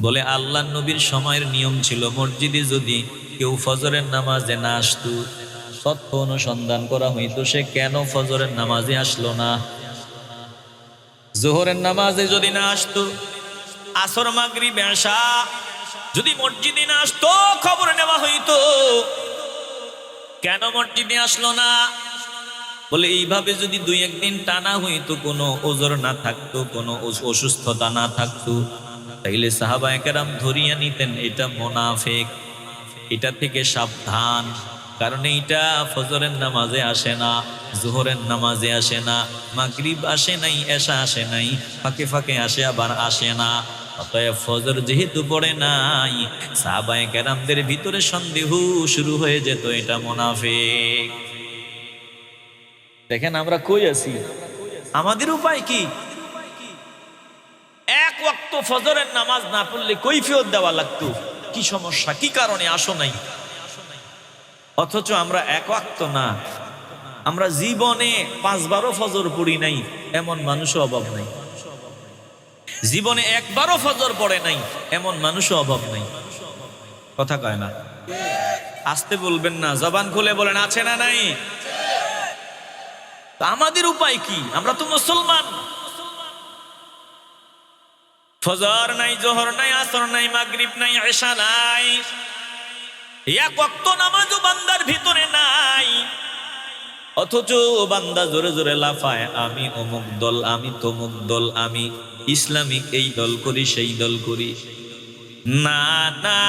বলে, আল্লাহ নবীর সময়ের নিয়ম ছিল, মসজিদে যদি কেউ ফজরের নামাজে না আসতো তথ্য অনুসন্ধান করা হইতো, সে কেন ফজরের নামাজে আসলো না? জোহরের নামাজে যদি না আসতো, আসর মাগরি বেশা যদি মসজিদে না আসতো, খবর নেওয়া হইতো। কেন মসজিদে আসলো না? বলে, এইভাবে যদি দুই একদিন টানা হইতো, কোনো ওজোর না থাকতো, কোনো অসুস্থতা না থাকতো তাইলে সাহাবা একরাম ধরিয়া নিতেন, এটা মোনাফেক। এটা থেকে সাবধান, কারণ এইটা ফজরের নামাজে আসে না, জোহরের নামাজে আসে না, মাগরিব আসে নাই এসা আসে নাই, ফাঁকে ফাঁকে আসে, আবার আসে না। অতএব ফজর যেহেতু পড়ে নাই সাহাবায়ে কেরামদের ভিতরে সন্দেহ শুরু হয়ে যেত, এটা মোনাফেক। দেখেন আমরা কই আছি? আমাদের উপায় কি? ওয়াক্ত ফজরের নামাজ না পড়লে কৈফিয়ত দেওয়া লাগতো। কি সমস্যা? কি কারণে? আসো নাই। অথচ আমরা এক না। আমরা জীবনে পাঁচবারও ফজর পড়ি নাই, এমন মানুষও অভাব নাই। জীবনে একবারও ফজর পড়ে নাই, এমন মানুষও অভাব নাই। কথা কয় না। আসতে বলবেন না, জবান খুলে বলেন, আছে না নাই? তা আমাদের উপায় কি? আমরা তো মুসলমান। ফজর নাই, জোহর নাই, আসর নাই, মাগরিব নাই এশা নাই। এক ওয়াক্ত নামাজও বান্দার ভিতরে নাই। অথচ বান্দা জোরে জোরে লাফায়, আমি অমুক দল, আমি তমুক দল, আমি ইসলামিক, এই দল করি, সেই দল করি। না না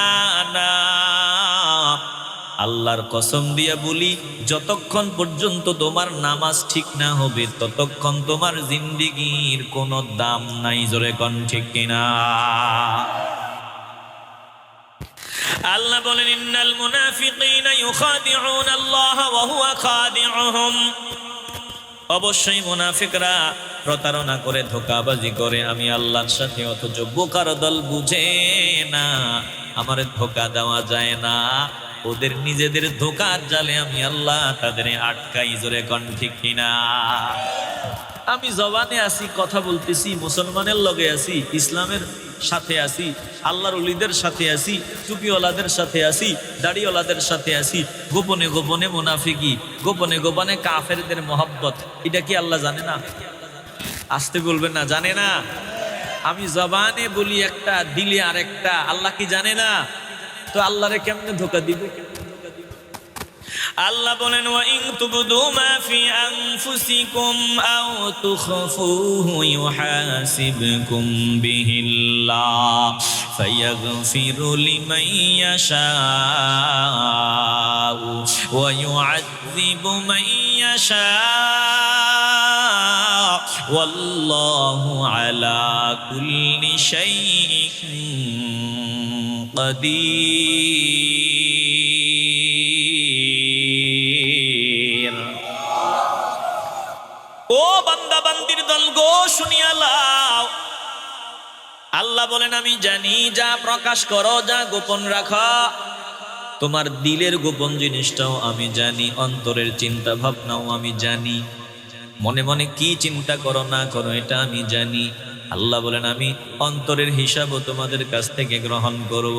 আল্লাহর কসম দিয়া বলি, যতক্ষণ পর্যন্ত তোমার নামাজ ঠিক না হবে, ততক্ষণ তোমার জিন্দিগির কোনো দাম নাই, জোরে কন ঠিক কিনা? আল্লাহ বলেন, ইন্নাল মুনাফিকিনা ইউখাদিউন আল্লাহ ওয়া হুয়া খাদিউহুম। অবশ্যই মুনাফিকরা প্রতারণা করে, ধোকাবাজি করে, আমি আল্লাহর সাথে অথচ বোকার দল বুঝে না, আমার ধোকা দেওয়া যায় না। ওদের নিজেদের ধোকার জালে আমি আল্লাহ তাদের আটকাই, জোরে কন ঠিক কিনা? আমি জবানে আসি কথা বলতেছি, মুসলমানের লগে আছি, ইসলামের সাথে আছি, আল্লাহর উলিদের সাথে আছি, টুপিওয়ালাদের সাথে আছি, দাড়িওয়ালাদের সাথে আছি, গোপনে গোপনে মুনাফিকি, গোপনে গোপনে কাফেরদের মোহাব্বত। এটা কি আল্লাহ জানে না? আসতে বলবেন না, জানে না? আমি জবানে বলি একটা, দিলে আর একটা আল্লাহ কি জানে না? তো আল্লাহরে কেমনে ধোকা দিব? আল্লাহ বলেন ওয়া ইন তুবদু মা ফি আনফুসিকুম আও তুখফুহু ইউহাসিবকুম বিহিল্লাহ, ফায়াগফিরু লিমান ইয়াশাউ ওয়া ইউআযযিবু মান ইয়াশাউ, ওয়াল্লাহু আলা কুল্লি শাইইন قدير ও বান্দা বান্দির দল গো শুনিয়া লাও আল্লাহ বলেন আমি জানি যা প্রকাশ করো যা গোপন রাখা তোমার দিলের গোপন জিনিসটাও আমি জানি অন্তরের চিন্তা ভাবনাও আমি জানি মনে মনে কি চিন্তা করো না করো এটা আমি জানি আল্লাহ বলেন, আমি অন্তরের হিসাবও তোমাদের কাছ থেকে গ্রহণ করব।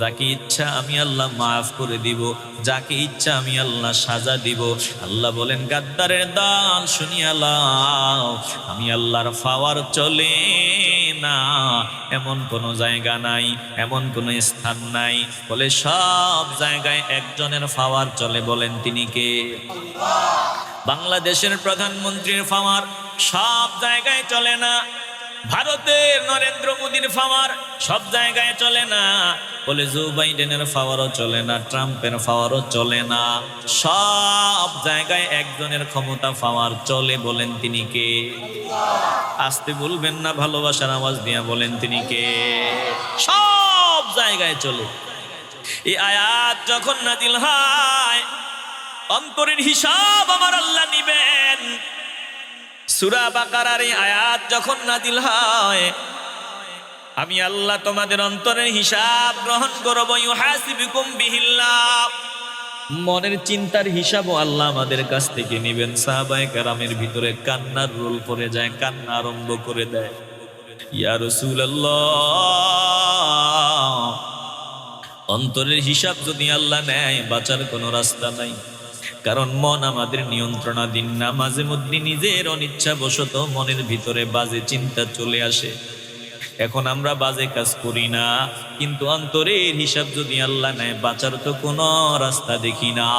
যাকে ইচ্ছা আমি আল্লাহ মাফ করে দিব, যাকে ইচ্ছা আমি আল্লাহ সাজা দিব। আল্লাহ বলেন, গাদ্দারের দান শুনিয়া লাও, আমি আল্লাহর ফাওয়ার চলে না। এমন কোনো জায়গা নাই, এমন কোনো স্থান নাই। বলে, সব জায়গায় একজনের ফাওয়ার চলে। বলেন, তিনি কে? বাংলাদেশের প্রধানমন্ত্রীর ফাওয়ার সব জায়গায় চলে না। ভারতের নরেন্দ্র মোদীর ফাওয়ার সব জায়গায় চলে না। বলে জো বাইডেনের ফাওয়ারও চলে না, ট্রাম্পের ফাওয়ারও চলে না। সব জায়গায় একজনের ক্ষমতা ফাওয়ার চলে বলেন তিনি কে? আসতে বলবেন না ভালোবাসার আওয়াজ দিয়া বলেন তিনি কে? সব জায়গায় চলে। এই আয়াত যখন নাজিল হয়, অন্তরের হিসাব আমার আল্লাহ নিবেন। সুরা বাকারার এই আয়াত যখন নাজিল হয়, আমি আল্লাহ তোমাদের অন্তরের হিসাব গ্রহণ করব মনের চিন্তার হিসাবও আল্লাহ আমাদের কাছ থেকে নেবেন। সাহাবায়ে কারামের ভিতরে কান্নার রোল পড়ে যায়, কান্না আরম্ভ করে দেয়। ইয়া অন্তরের হিসাব যদি আল্লাহ নেয়, বাঁচার কোনো রাস্তা নাই। কারণ মন আমাদের নিয়ন্ত্রণাধীন। না মাঝে মধ্যে নিজের অনিচ্ছা বশত মনের ভিতরে বাজে চিন্তা চলে আসে। এখন আমরা বাজে কাজ করি না, কিন্তু অন্তরের হিসাব যদি আল্লাহ নেয়, বাঁচার তো কোনো রাস্তা দেখি না।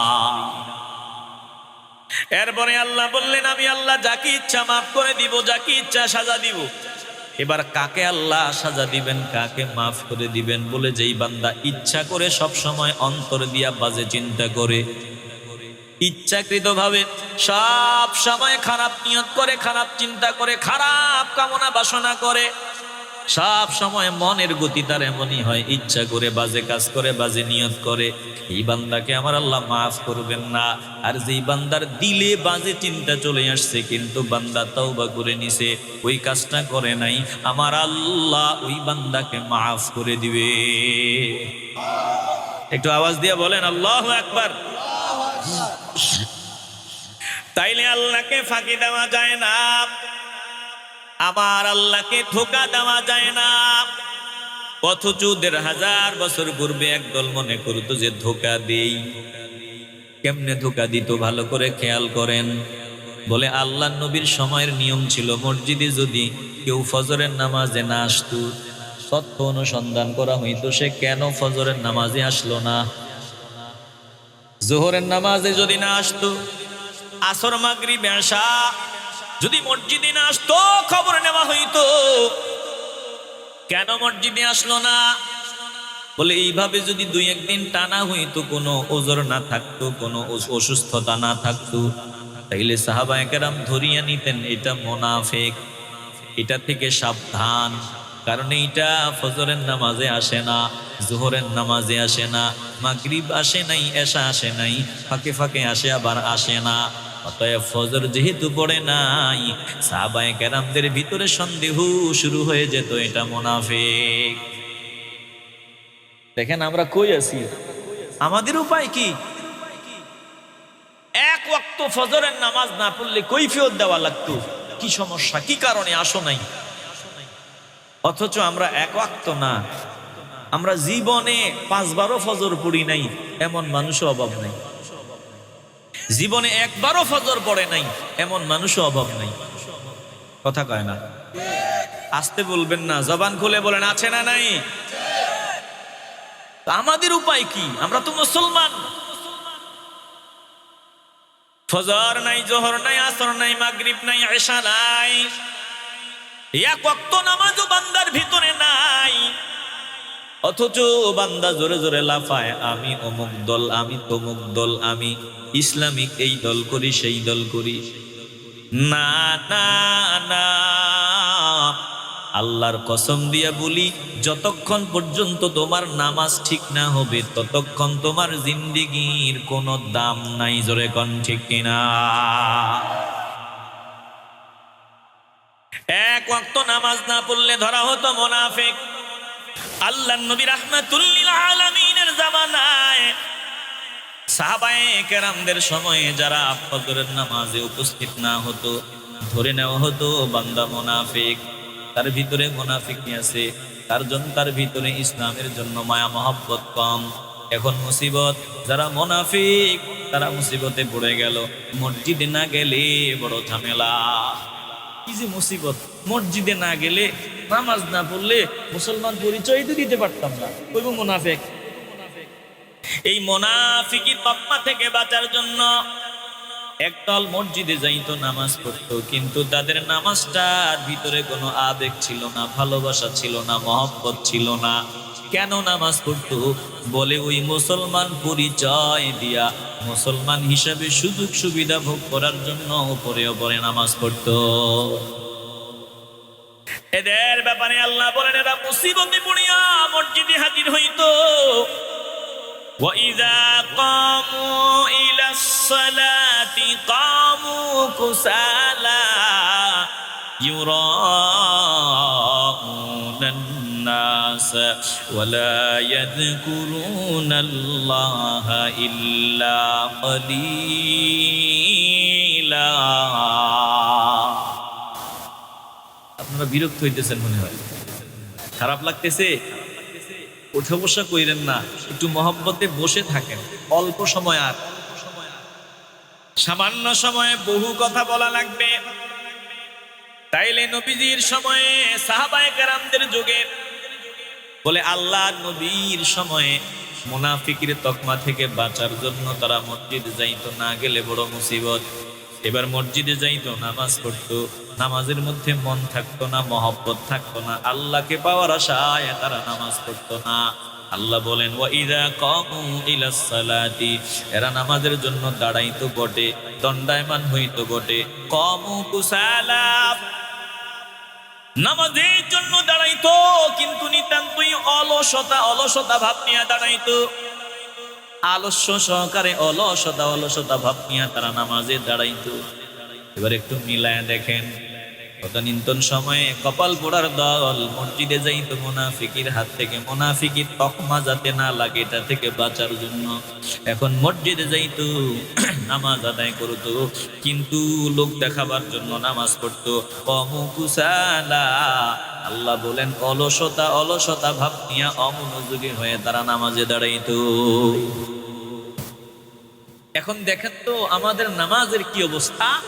এরপরে আল্লাহ বললেন, আমি আল্লাহ যাকে ইচ্ছা মাফ করে দিব, যাকে ইচ্ছা সাজা দিব। এবার কাকে আল্লাহ সাজা দিবেন, কাকে মাফ করে দিবেন বলে যেই বান্দা ইচ্ছা করে সব সময় অন্তর দিয়া বাজে চিন্তা করে। ইচ্ছাকৃত ভাবে সব সময় খারাপ নিয়ত করে, খারাপ চিন্তা করে, খারাপ কামনা বাসনা করে। সব সময় মনের গতি তার এমনই হয়, ইচ্ছা করে, বাজে কাজ করে, বাজে নিয়ত করে। এই বান্দাকে আমার আল্লাহ মাফ করবেন না। আর যেই বান্দার দিলে বাজে চিন্তা চলে আসছে, কিন্তু বান্দা তওবা করে নিছে, ওই কাজটা করে নাই, আমার আল্লাহ ওই বান্দাকে মাফ করে দিবে। একটু আওয়াজ দিয়ে বলেন, আল্লাহ একবার তাইলে আল্লাহকে ফাঁকি দেওয়া যায় না। আবার আল্লাহকে ধোকা দেওয়া যায় না। অথচ দেড় হাজার বছর পূর্বে একদল মনে করতো যে ধোকা দেই। কেমনে ধোকা দিত ভালো করে খেয়াল করেন। বলে আল্লাহ নবীর সময়ের নিয়ম ছিল, মসজিদে যদি কেউ ফজরের নামাজে না আসতো তথ্য অনুসন্ধান করা হইতো, সে কেন ফজরের নামাজে আসলো না? জোহরের নামাজে যদি না আসতো, আসর মাগরি বেশা যদি মসজিদে না আসতো, খবর নেওয়া হইতো। কেন মসজিদে আসলো না? বলে, এইভাবে যদি দুই একদিন টানা হইতো, কোনো ওজোর না থাকতো, কোনো অসুস্থতা না থাকতো, তাইলে সাহাবা একরাম ধরিয়া নিতেন, এটা মোনাফেক। এটা থেকে সাবধান, কারণ এইটা ফজরের নামাজে আসে না, জোহরের নামাজে আসে না। মাগরিব আসে নাই এসা আসে নাই, ফাঁকে ফাঁকে আসে, আবার আসে না। অতএব ফজর যেহেতু পড়ে নাই, সাহাবায়ে কেরামদের ভিতরে সন্দেহ শুরু হয়ে যেত, এটা মোনাফেক। দেখেন আমরা কই আছি? আমাদের উপায় কি? এক ওয়াক্ত ফজরের নামাজ না পড়লে কৈফিয়ত দেওয়া লাগতো। কি সমস্যা? কি কারণে? আসো নাই। অথচ আমরা এক ওয়াক্ত না আমরা জীবনে পাঁচবারও ফজর পড়ি নাই, এমন মানুষও অভাব নাই। জীবনে একবারও ফজর পড়ে নাই, এমন মানুষও অভাব নাই। কথা কয় না। আসতে বলবেন না, জবান খুলে বলেন, আছে না নাই? আমাদের উপায় কি? আমরা তো মুসলমান। ফজর নাই, জোহর নাই, আসর নাই, মাগরিব নাই, এশা নাই। এক নামাজও বান্দার ভিতরে নাই। অথচ বান্দা জোরে জোরে লাফায়, আমি অমুক দল, আমি তমুক দল, আমি ইসলামিক, এই দল করি, সেই দল করি। না না না, আল্লাহর কসম দিয়া বলি, যতক্ষণ পর্যন্ত তোমার নামাজ ঠিক না হবে, ততক্ষণ তোমার জিন্দিগির কোনো দাম নাই, জোরে কন ঠিক কিনা? এক ওয়াক্ত নামাজ না পড়লে ধরা হতো মোনাফেক। আল্লাহ নবী রাহমাতুল্লিল আলামিনের জামানায় সাহাবায়ে কেরামদের সময়ে যারা ফজরের নামাজে উপস্থিত না হতো, ধরে নেওয়া হতো, বান্দা মোনাফিক, তার ভিতরে মোনাফিকি আছে, তার জন্য তার ভিতরে ইসলামের জন্য মায়া, মহব্বত কম। এখন মুসিবত, যারা মোনাফিক, তারা মুসিবতে পড়ে গেল। মসজিদে না গেলে বড় ঝামেলা। যে মুসিবত। মসজিদে না গেলে, নামাজ না পড়লে মুসলমান পরিচয় তো দিতে পারতাম না। কইব মোনাফেক। এই মোনাফিকির পাপ্পা থেকে বাঁচার জন্য একদল মসজিদে যাইতো, নামাজ পড়তো। কিন্তু তাদের নামাজটার ভিতরে কোনো আবেগ ছিল না, ভালোবাসা ছিল না, মহব্বত ছিল না। কেন নামাজ পড়তো? বলে ওই মুসলমান পরিচয় দিয়া মুসলমান হিসাবে সুযোগ সুবিধা ভোগ করার জন্য উপরে উপরে নামাজ পড়তো এদের ব্যাপারে আল্লাহ বলেন এরা মুসিবতে পড়িয়া মসজিদে হাজির হইতো وإذا قاموا إلى الصلاة قاموا كسالى يراءون الناس ولا يذكرون الله إلا قليلا আপনারা বিরক্ত হইতেছেন মনে হয় খারাপ লাগতেছে উঠে বসা কইরেন না একটু মহব্বতে বসে থাকেন অল্প সময় আর সামান্য সময়ে বহু কথা বলা লাগবে তাইলে নবীজির সময়ে সাহাবায়ে কেরামদের যুগে বলে, আল্লাহ নবীর সময়ে মুনাফিকের তকমা থেকে বাঁচার জন্য তারা মসজিদে যাইতো, না গেলে বড় মুসিবত। এবার মসজিদে যাইতো, নামাজ পড়তো। নামাজের মধ্যে মন থাকতো না, মহব্বত থাকতো না। আল্লাহকে পাওয়ার আশায় তারা নামাজ পড়তো না। আল্লাহ বলেন এরা নামাজের জন্য দাঁড়াইতো বটে, দণ্ডায়মান হইতো বটে। কমু কুসালা নামাজের জন্য দাঁড়াইতো, কিন্তু নিতান্তই অলসতা অলসতা ভাব নিয়ে দাঁড়াইতো। আলস্য সহকারে অলসতা অলসতা ভাব নিয়ে তারা নামাজে দাঁড়াইতো। এবার একটু মিলায় দেখেন। তদানীন্তন সময়ে কপাল পোড়ার দল, মসজিদে যাইতো মোনাফিকির হাত থেকে। মোনাফিকির তকমা যাতে না লাগে, এটা থেকে বাঁচার জন্য। এখন মসজিদে যাইতো, নামাজ আদায় করতো। কিন্তু লোক দেখাবার জন্য নামাজ পড়তো। কমকুসালা আল্লাহ বলেন, অলসতা অলসতা ভাব নিয়ে অমনোযোগী হয়ে তারা নামাজে দাঁড়াইতো। এখন দেখেন তো, আমাদের নামাজের কি অবস্থা?